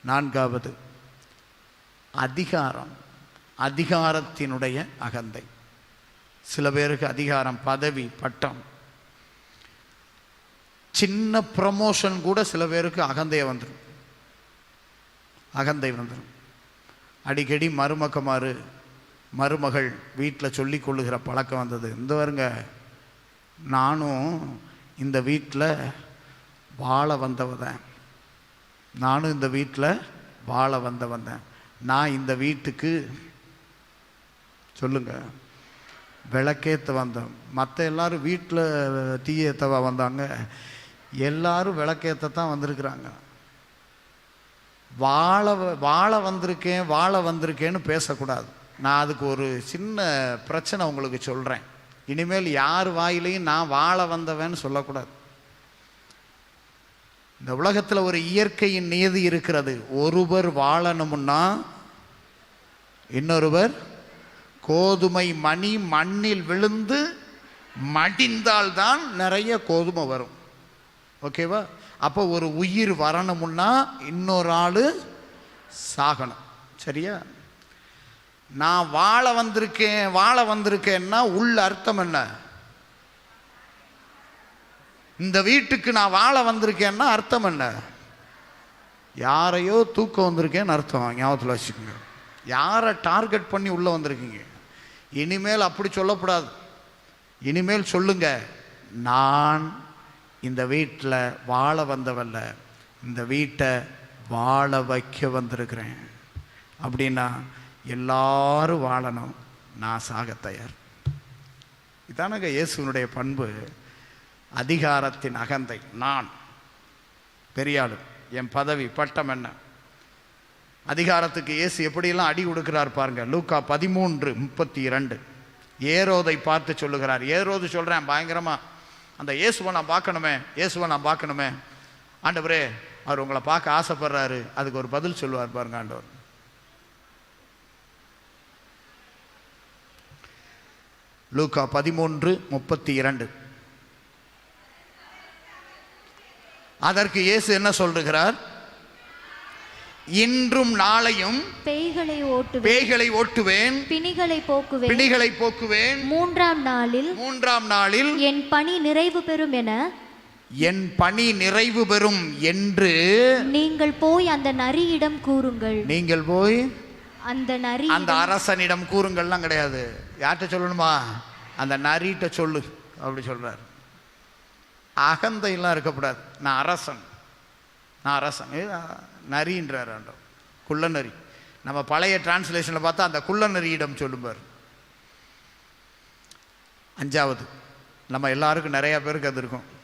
நான்காவது. அதிகாரம். அதிகாரத்தினுடைய அகந்தை. சில பேருக்கு அதிகாரம் பதவி பட்டம். சின்ன ப்ரமோஷன் கூட சில பேருக்கு அகந்தையை வந்துடும் அகந்தை வந்துடும் அடிக்கடி மருமக்கமாறு மருமகள் வீட்டில் சொல்லி கொள்ளுகிற பழக்கம் வந்தது. இந்த வருங்க நானும் இந்த வீட்டில் வாழ வந்தவதேன் நானும் இந்த வீட்டில் வாழ வந்த வந்தேன். நான் இந்த வீட்டுக்கு சொல்லுங்க விளக்கேற்ற வந்தேன். மற்ற எல்லாரும் வீட்டில் தீயேற்றவா வந்தாங்க. எல்லாரும் விளக்கேற்ற தான் வந்திருக்கிறாங்க. வாழ வ- வாழ வந்திருக்கேன் வாழ வந்திருக்கேன்னு பேசக்கூடாது. நான் அதுக்கு ஒரு சின்ன பிரச்சனை உங்களுக்கு சொல்கிறேன் இனிமேல் யார் வாயிலையும் நான் வாழ வந்தவன்னு சொல்லக்கூடாது. இந்த உலகத்தில் ஒரு இயற்கையின் நியதி இருக்கிறது. ஒருவர் வாழணும்னா இன்னொருவர் கோதுமை மணி மண்ணில் விழுந்து மடிந்தால்தான் நிறைய கோதுமை வரும். ஓகேவா அப்போ ஒரு உயிர் வரணும்னா இன்னொரு ஆள் சாகணும். சரியா? நான் வாழ வந்திருக்கேன் வாழ வந்திருக்கேன்னா உள்ள அர்த்தம் என்ன? இந்த வீட்டுக்கு நான் வாழ வந்திருக்கேன்னா அர்த்தம் என்ன? யாரையோ தூக்க வந்திருக்கேன்னு அர்த்தம் ஞாபகத்தில் வச்சுக்கோங்க. யாரை டார்கெட் பண்ணி உள்ளே வந்திருக்கீங்க? இனிமேல் அப்படி சொல்லக்கூடாது இனிமேல் சொல்லுங்க நான் இந்த வீட்டில் வாழ வந்தவல்ல இந்த வீட்டை வாழ வைக்க வந்திருக்கிறேன். அப்படின்னா எல்லாரும் வாழணும். நான் சாக தயார் இதானங்க இயேசுனுடைய பண்பு. அதிகாரத்தின் அகந்தை. நான். பெரியாளு என் பதவி பட்டம் என்ன? அதிகாரத்துக்கு இயேசு எப்படியெல்லாம் அடி கொடுக்கிறார் பாருங்க. லூக்கா பதிமூன்று முப்பத்தி இரண்டு ஏரோதை பார்த்து சொல்லுகிறார். ஏரோது சொல்கிறேன் பயங்கரமாக அந்த இயேசுவை நான் பார்க்கணுமே இயேசுவை நான் பார்க்கணுமே. ஆண்டவரே அவர் உங்களை பார்க்க ஆசைப்படுறாரு. அதுக்கு ஒரு பதில் சொல்லுவார் பாருங்க ஆண்டவர். லூக்கா பதிமூன்று முப்பத்தி இரண்டு அதற்கு இயேசு என்ன சொல்லுகிறார்? இன்றும் நாளையும் பேய்களை ஓட்டுவேன். பேய்களை ஓட்டுவேன். பிணிகளை போக்குவேன். பிணிகளை போக்குவேன். மூன்றாம் நாளில் மூன்றாம் நாளில் என் பணி நிறைவு பெறும் என என் பணி நிறைவு பெறும் என்று நீங்கள் போய் அந்த நரியிடம் கூறுங்கள். நீங்கள் போய் அந்த நரி அந்த அரசனிடம் கூறுங்கள்லாம் கிடையாது. யார்கிட்ட சொல்லணுமா? அந்த நரிட்ட சொல்லு. அப்படி சொல்றார். அகந்தையெல்லாம் இருக்கக்கூடாது. நான் அரசன். நான் அரசன். நரின்றார் ஆண்டவர். குள்ள நரி நம்ம பழைய டிரான்ஸ்லேஷனில் பார்த்தா அந்த குள்ள நரியிடம் சொல்லுவார் அஞ்சாவது. நம்ம எல்லாருக்கும் நிறையா பேருக்கு அது இருக்கும்.